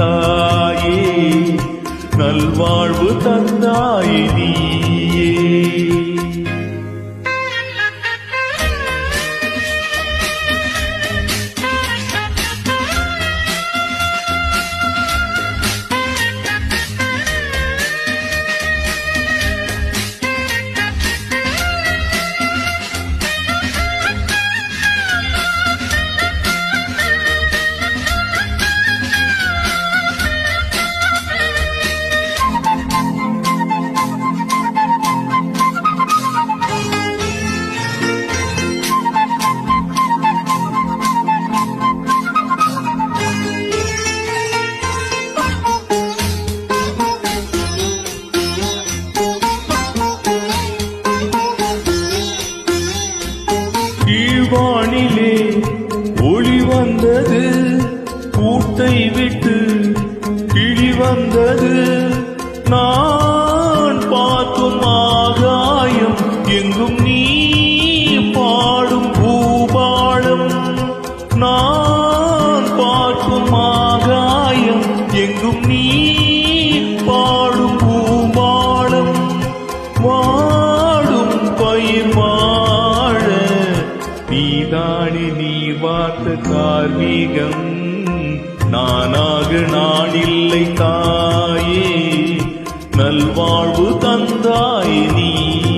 ता எங்கும் நீ பாடும் பூமாளம் வாடும் பயிர் வாழ. நீதானே நீ வார்த்த கார்மீகம் நானாக நான் இல்லை தாயே. நல்வாழ்வு தந்தாய் நீ.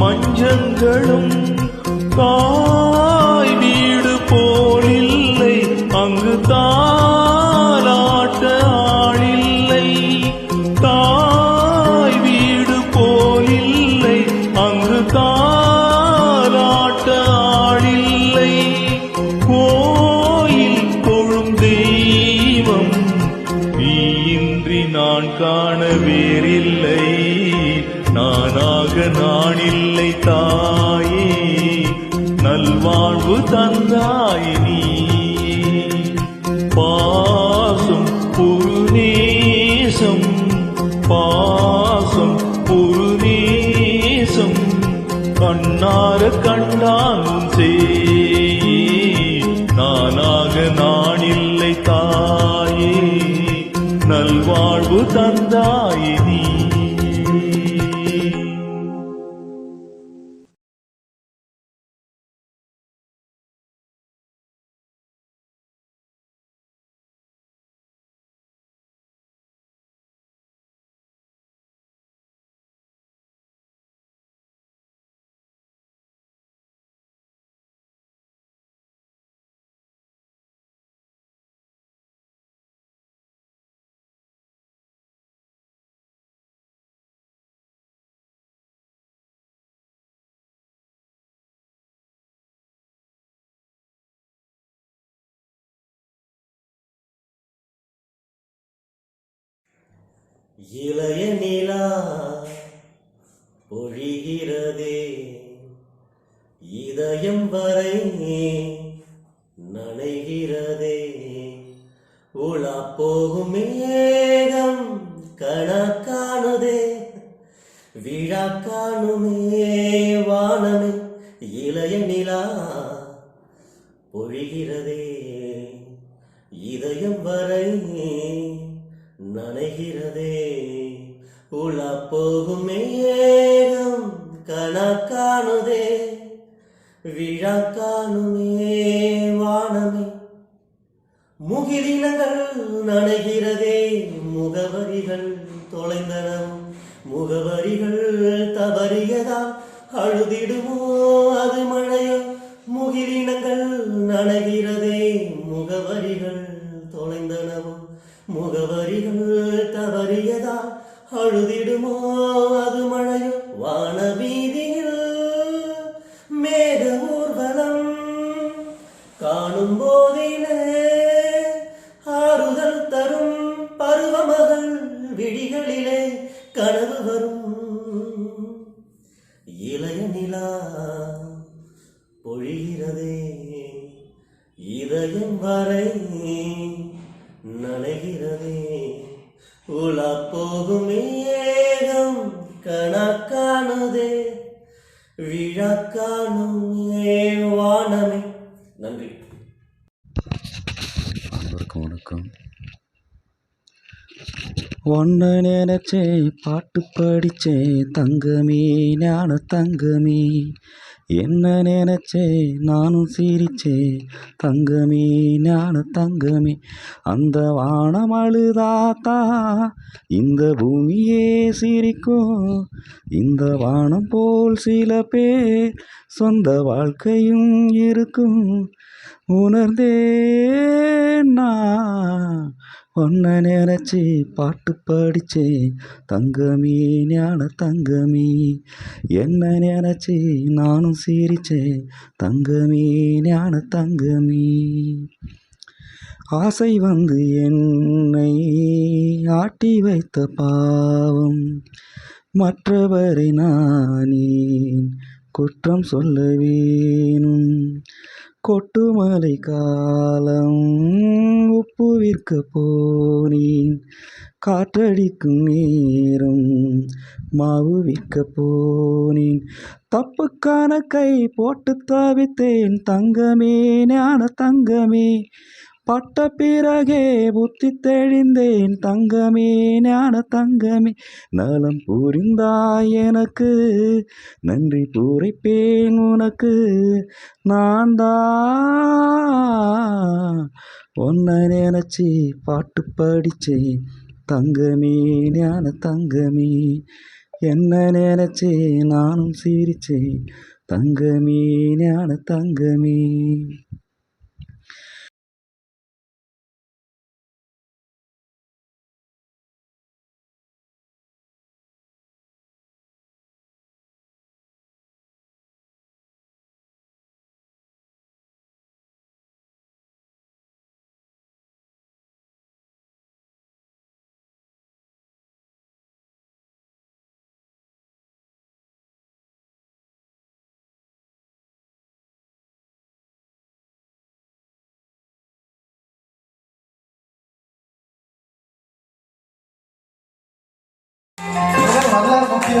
மஞ்சங்களும் கா வாங்க நான் இல்லை தாயே. நல்வாழ்வு தந்தாயே. இளைய நிலா பொழிகிறதே. இதயம் வரை நனைகிறதே. உலா போகும் மேகம் கணக்கானதே. விழா காணுமே வானமே. இளைய நிலா பொழிகிறதே. இதயம் வரை நனைகிறதே. உலா போகும் மேகம் கணக்கானுதே. விழா காணுமே வானமே. முகிலினங்கள் நனைகிறதே. முகவரிகள் தொலைந்தனம். முகவரிகள் தவறியதால் அழுதிடுமோ அது மழையோ. முகிலினங்கள் நனைகிறதே. முகவரிகள் முகவரிகள் தவறியதா? அழுதிடுமோ அது மழையோ வானவீதியில்? மேக ஊர்வலம் காணும் போதிலே ஆறுதல் தரும் பருவமகள் விழிகளிலே கனவு வரும். இளைய நிலா பொழிகிறதே இதயம் வரை நனைகிறதே. உலா போகும் ஏகம் கணக்கானதே. விழக்கானும் காணுமே வானமே நன்றி. அனைவருக்கும் வணக்கம். ஒன்று நினைச்சே பாட்டு படிச்சே தங்கமே ஞான தங்கமே. என்ன நினைச்சே? நானும் சிரிச்சே. தங்கமே ஞான தங்கமே அந்த வானம் அழுதாத்தா இந்த பூமியே சிரிக்கும். இந்த வானம் போல் சில பேர் சொந்த வாழ்க்கையும் இருக்கும். உணர்ந்தேன் நான். ஒன்ன நினைச்சி பாட்டு படிச்சே. தங்கமே ஞான தங்கமே. என்ன நினைச்சி நானும் சிரிச்சே. தங்கமே ஞான தங்கமே. ஆசை வந்து என்னை ஆட்டி வைத்த பாவம். மற்றவரை நானே குற்றம் சொல்ல வேணும் கொட்டுமலை காலம் உப்பு விற்க போனேன். காற்றடிக்கும் நேரம் மாவு விற்க போனேன். தப்புக்கான கை போட்டு தவித்தேன். தங்கமே ஞான தங்கமே பட்ட பிறகே புத்தி தெளிந்தேன். தங்கமே ஞான தங்கமே நலம் புரிந்தாய் எனக்கு. நன்றி பூரைப்பேன் உனக்கு. நான் தான் ஒன்ன நினச்சி பாட்டு படிச்சேன். தங்கமே ஞான தங்கமே என்ன நினச்சே நானும் சிரிச்சேன். தங்கமே ஞான தங்கமே. 만나러 갈게요.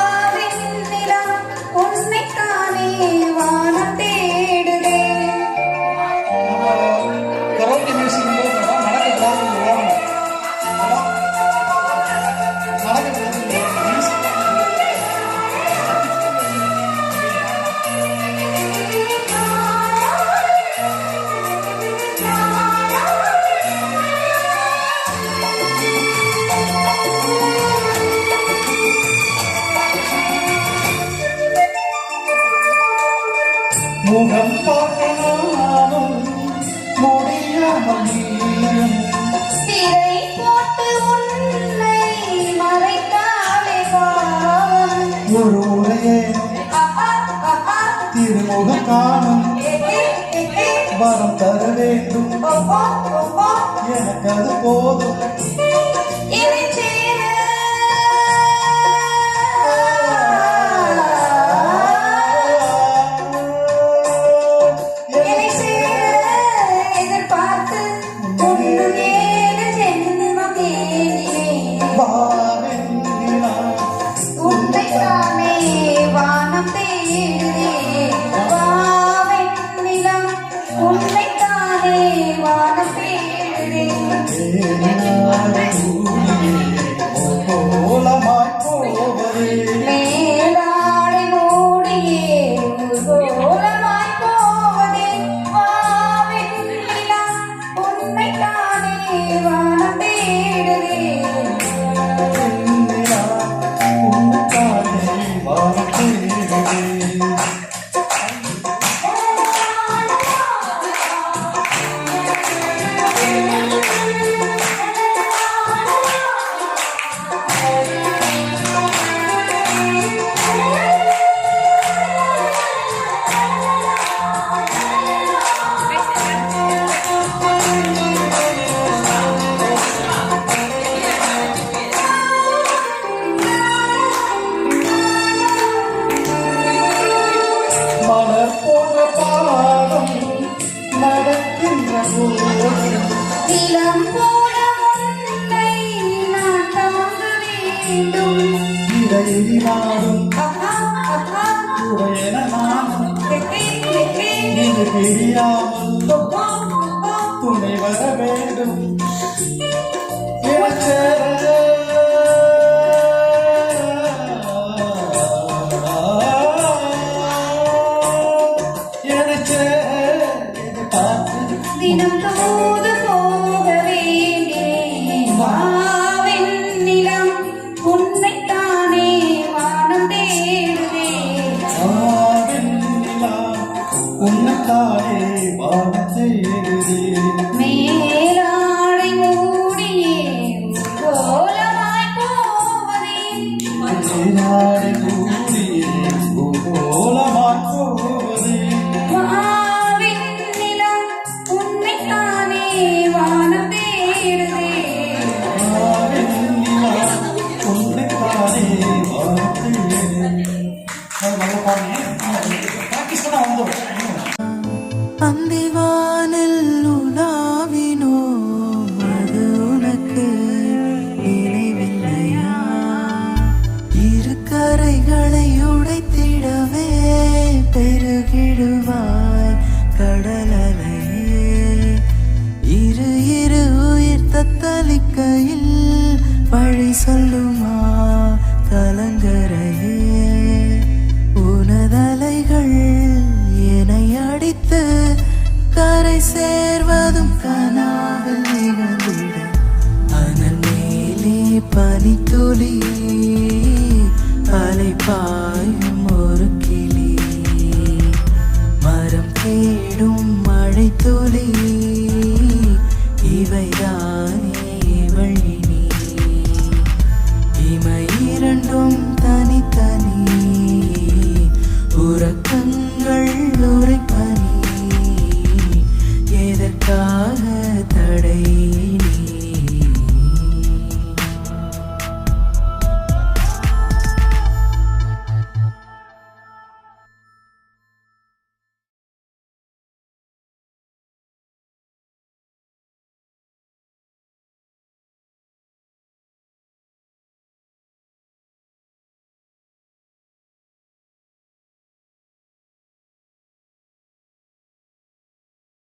நானும் வரம் தர வேண்டும். எனக்கு அது போதும். வானம் தேடும் I. பனித்துளி அலைப்பார்